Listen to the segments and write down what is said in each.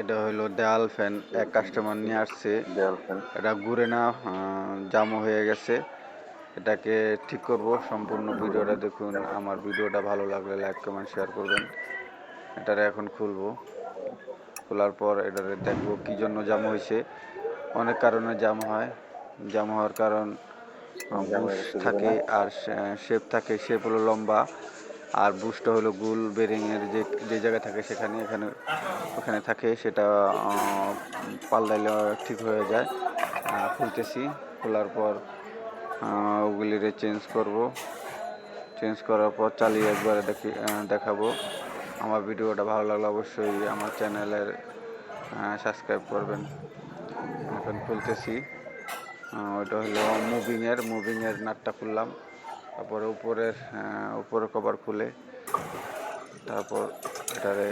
এটা হলো দেয়াল ফ্যান এক কাস্টমার নিয়ে আসছে। দেয়াল ফ্যান। এটা ঘুরে না জাম হয়ে গেছে। এটাকে ঠিক করব সম্পূর্ণ ভিডিওটা দেখুন। আমার ভিডিওটা ভালো লাগলে লাইক কমেন্ট শেয়ার করবেন। এটারে এখন খুলবো। খোলার পর এটারে দেখব কী জন্য জাম হয়েছে। অনেক কারণে জাম হয়। জাম হওয়ার কারণ থাকে আর শেপ থাকে শেপ হলো লম্বা। আর বুশটা হলো গুল বেরিংয়ের যে যে জায়গায় থাকে সেখানে এখানে ওখানে থাকে সেটা আহ, পাল্টাইলে ঠিক হয়ে যায়। খুলতেছি খোলার পর ওগুলিরে চেঞ্জ করব। চেঞ্জ করার পর চালিয়ে একবারে দেখি দেখাবো। আমার ভিডিওটা ভালো লাগলে অবশ্যই আমার চ্যানেলের সাবস্ক্রাইব করবেন। এখন খুলতেছি। ওটা হলো মুভিংয়ের মুভিংয়ের নাটটা খুললাম। তারপরে উপরের আহ, উপরের কভার খুলে তারপর এটারে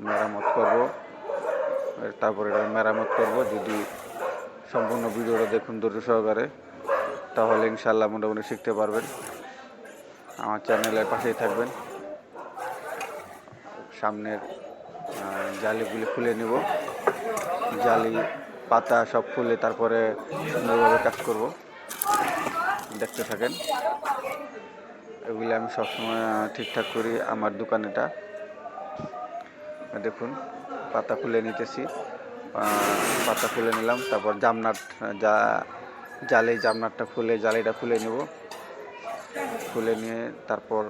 মেরামত করব। তারপর এটা মেরামত করব। যদি সম্পূর্ণ ভিডিওটা দেখুন ধৈর্য সহকারে তাহলে ইনশাল্লাহ মোটামুটি শিখতে পারবেন। আমার চ্যানেলের পাশেই থাকবেন। সামনের জালিগুলি খুলে নেব। জালি পাতা সব খুলে তারপরে সুন্দরভাবে কাজ করব। দেখতে থাকেন। এগুলি আমি সবসময় ঠিকঠাক করি আমার দোকানেটা। দেখুন, পাতা খুলে নিতেছি। পাতা খুলে নিলাম, তারপর জামনাট, যা, জালে জামনাটটা খুলে, জালিটা খুলে নেব। খুলে নিয়ে তারপর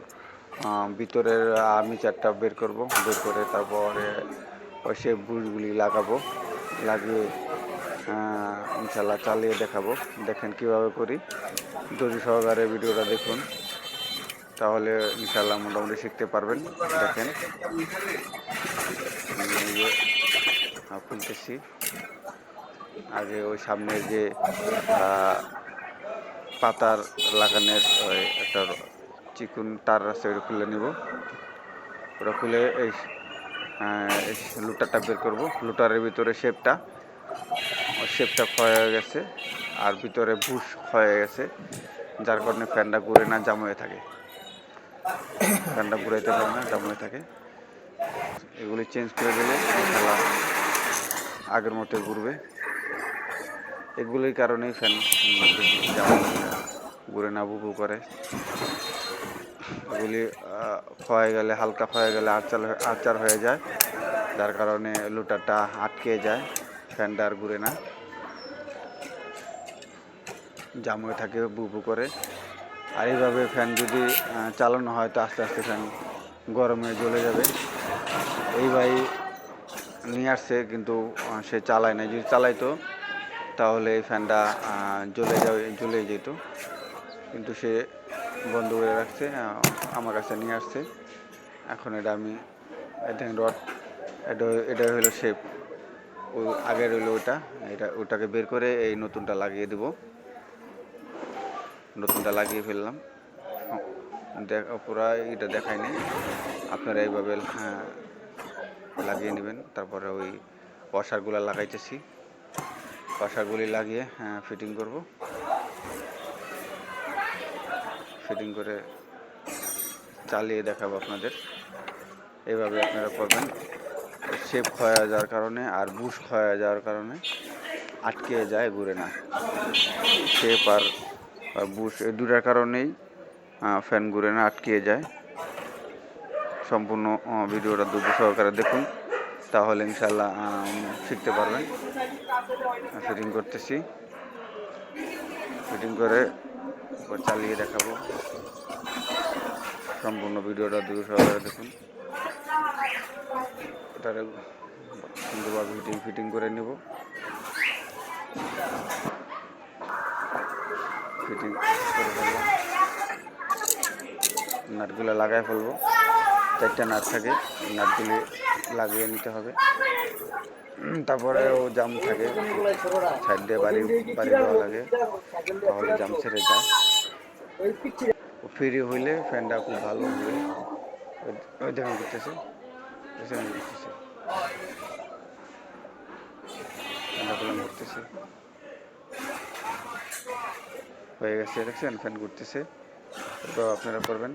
ভিতরের আর্মিচারটা বের করব। বের করে তারপরে ওই সে বুশগুলি লাগাবো। লাগিয়ে ইনশাল্লাহ চালিয়ে দেখাবো। দেখেন কীভাবে করি। ধৈর্য সহকারে ভিডিওটা দেখুন। তাহলে ইনশাল্লাহ মোটামুটি শিখতে পারবেন। দেখেন। খুলতেছি। আগে ওই সামনে যে পাতার লাগানোর ওই একটা চিকুন তার আছে ওটা খুলে নেব। ওটা খুলে এই লুটারটা বের করব। লুটারের ভিতরে শেপটা শেপটা ক্ষয় হয়ে গেছে, আর ভিতরে বুশ ক্ষয় হয়ে গেছে, যার কারণে ফ্যানটা ঘুরে না, জাম হয়ে থাকে। ফ্যানটা ঘুরাইতে পারে না, জাম হয়ে থাকে। এগুলি চেঞ্জ করে দিলে ইনশাল্লাহ আগের মতো ঘুরবে। এগুলির কারণেই ফ্যান ঘুরে না বুবু করে। এগুলি ক্ষয়ে গেলে, হালকা ক্ষয়ে গেলে আচার আচার হয়ে যায়, যার কারণে লুটারটা আটকে যায়। ফ্যানটা আর ঘুরে না। জাম হয়ে থাকে বুবু করে। আর এইভাবে ফ্যান যদি চালানো হয় তো আস্তে আস্তে ফ্যান গরমে জ্বলে যাবে। এই ভাই নিয়ে আসছে কিন্তু সে চালায় না যদি চালাইতো, তাহলে এই ফ্যানটা জ্বলে যাবে জ্বলে যেত। কিন্তু সে বন্ধ করে রাখছে আমার কাছে নিয়ে আসছে। এখন এটা আমি দেখেন রড এটা এটা হলো শেপ ওই আগের হলো ওটা এটা ওটাকে বের করে এই নতুনটা লাগিয়ে দেব। নতুনটা লাগিয়ে ফেললাম। দেখ পুরা এটা দেখায়নি আপনারা এইভাবে হ্যাঁ, লাগিয়ে নেবেন। তারপরে ওই ওয়াশারগুলো লাগাইতেছি। ওয়াশারগুলি লাগিয়ে হ্যাঁ ফিটিং করব। ফিটিং করে চালিয়ে দেখাবো আপনাদের। এইভাবে আপনারা করবেন। শেপ ক্ষয় যাওয়ার কারণে আর বুশ ক্ষয় যাওয়ার কারণে আটকে যায় ঘুরে না। শেপ আর আর বুশ এই দুটার কারণেই ফ্যান ঘুরে না, আটকে যায়। সম্পূর্ণ ভিডিওটা দুটো সহকারে দেখুন, তাহলে ইনশাল্লাহ শিখতে পারবেন। ফিটিং করতেছি। ফিটিং করে চালিয়ে দেখাবো। সম্পূর্ণ ভিডিওটা দুটো সহকারে দেখুন। এটারে সুন্দরভাবে ফিটিং ফিটিং করে নেব। ফিটিং করে নাটগুলো লাগাই ফেলব। চারটা নাট থাকে নাটগুলি লাগিয়ে নিতে হবে। তারপরে ও জাম থাকে, সাইড দিয়ে বাড়ি বাড়ি দেওয়া লাগে, তাহলে জাম ছেড়ে যায়। ফ্রি হইলে ফ্যানটা খুব ভালো হবে। ওই দেখুন করতেছে। খুলে ঘুরতেছে হয়ে গেছে দেখছেন? ফ্যান ঘুরতেছে। তো আপনারা করবেন।